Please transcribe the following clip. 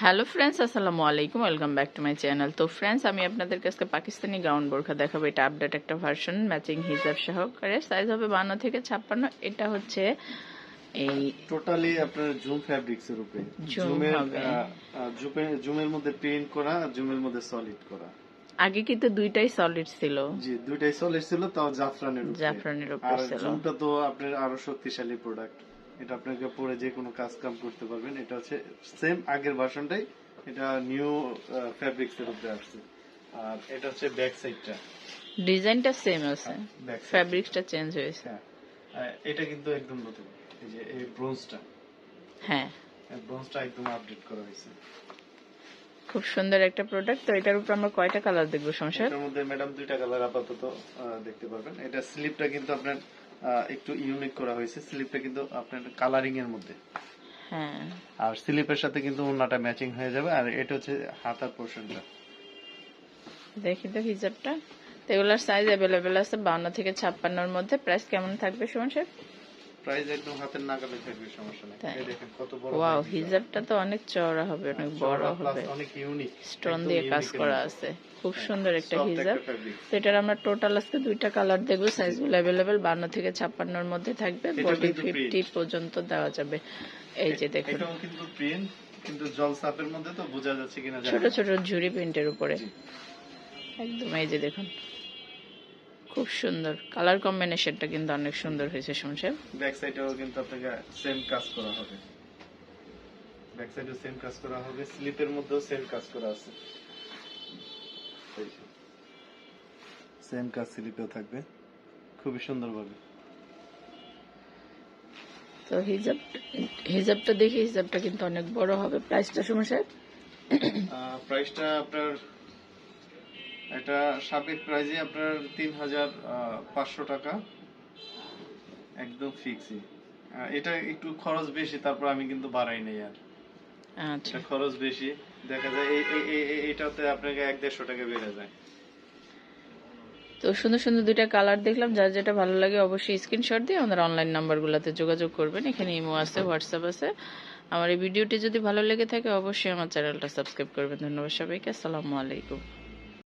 Hello friends আসসালামু আলাইকুম welcome back to my channel তো ফ্রেন্ডস আমি আপনাদের কাছে পাকিস্তানি গাউন বোরখা দেখাবো। এটা আপডেট একটা ভার্সন ম্যাচিং হিজাব সহকারে। সাইজ হবে বান্ন থেকে ছাপ্পান্ন। এটা হচ্ছে এই টোটালি আপনার জুম ফ্যাব্রিক্স এর উপরে। জুমের জুমের মধ্যে প্রিন্ট করা আর জুমের মধ্যে সলিড করা। আগে কিন্তু দুইটাই সলিড ছিল। জি দুইটাই সলিড ছিল তাও জাফরানের উপরে। জাফরানের উপর আর জুমটা তো আপনার আরও শক্তিশালী প্রোডাক্ট এটা আপনাকে পরে যে কোনো কাজ কাম করতে পারবেন। এটা হচ্ছে সেম আগের ভার্সনটাই এটা নিউ ফ্যাব্রিক্স এর উপরে আসছে। আর এটা হচ্ছে ব্যাক সাইডটা ডিজাইনটা সেম আছে। ব্যাক ফ্যাব্রিক্সটা চেঞ্জ হয়েছে। হ্যাঁ। এটা কিন্তু একদম নতুন। এই যে এই ব্রোঞ্জটা হ্যাঁ। ব্রোঞ্জটা একদম আপডেট করা হয়েছে। খুব সুন্দর একটা প্রোডাক্ট তো এটার উপর আমরা কয়টা কালার দেখব সংসার এটার মধ্যে ম্যাডাম দুইটা কালার আপাতত দেখতে পারবেন। এটা স্লিপটা কিন্তু আপনার একটু ইউনিক করা হয়েছে স্লিপটা কিন্তু আপনার কালারিং এর মধ্যে। হ্যাঁ। আর স্লিপের সাথে কিন্তু ওন্নাটা ম্যাচিং হয়ে যাবে আর এটা হচ্ছে হাতার পোর্শনটা দেখি তো হিজাবটা। তো এগুলোর সাইজ অ্যাভেলেবেল আছে বাউন্ন থেকে ছাপ্পান্নর মধ্যে। প্রাইস কেমন থাকবে সুমন সাহেব? প্রাইস একদম হাতের নাগালে থাকবে সমস্যা নেই। এই দেখেন কত বড় ওয়াও হিজাবটা তো অনেক চওড়া হবে অনেক বড় হবে। অনেক ইউনিক স্টোন দিয়ে কাজ করা আছে। খুব সুন্দর একটা হিজাব। তো এটার আমরা টোটাল আজকে দুইটা কালার দেখব সাইজগুলো অ্যাভেলেবেল বান্ন থেকে ছাপ্পান্নর মধ্যে থাকবে বডি ফিফটি পর্যন্ত দেওয়া যাবে। এই যে দেখুন। এটাও কিন্তু প্রিন্ট কিন্তু জল মধ্যে তো বোঝা যাচ্ছে কিনা ছোট ছোট ঝুড়ি প্রিন্টের উপরে। একদম এই যে দেখুন। খুব সুন্দর। কালার কম্বিনেশনটা কিন্তু অনেক সুন্দর হয়েছে সাহেব। ব্যাক সাইডেও কিন্তু আপনাকে সেম কাজ করা হবে। ব্যাক সাইডেও সেম কাজ করা হবে স্লিপের মধ্যেও সেম কাজ করা আছে। সেম কাজ স্লিপেও থাকবে। খুবই সুন্দরভাবে। তো হিজাব হিজাবটা দেখি হিজাবটা কিন্তু অনেক বড় হবে। প্রাইসটা সুমন সাহেব? প্রাইসটা আপনার এটা সাবেক প্রাইজে আপনার তিন হাজার পাঁচশো টাকা। একদম ফিক্সই এটা একটু খরচ বেশি তারপর আমি কিন্তু বাড়াই নাই আর। আচ্ছা। এটা খরচ বেশি। দেখা যায় এই এইটাতে আপনাকে এক দেড়শো টাকা বেড়ে যায়। তো সুন্দর সুন্দর দুইটা কালার দেখলাম। যার যেটা ভালো লাগে অবশ্যই স্ক্রিনশট দিয়ে আমাদের অনলাইন নাম্বারগুলোতে যোগাযোগ করবেন। এখানে ইমো আছে হোয়াটসঅ্যাপ আছে। আমার এই ভিডিওটি যদি ভালো লেগে থাকে অবশ্যই আমার চ্যানেলটা সাবস্ক্রাইব করবেন। ধন্যবাদ সবাইকে। আসসালামু আলাইকুম।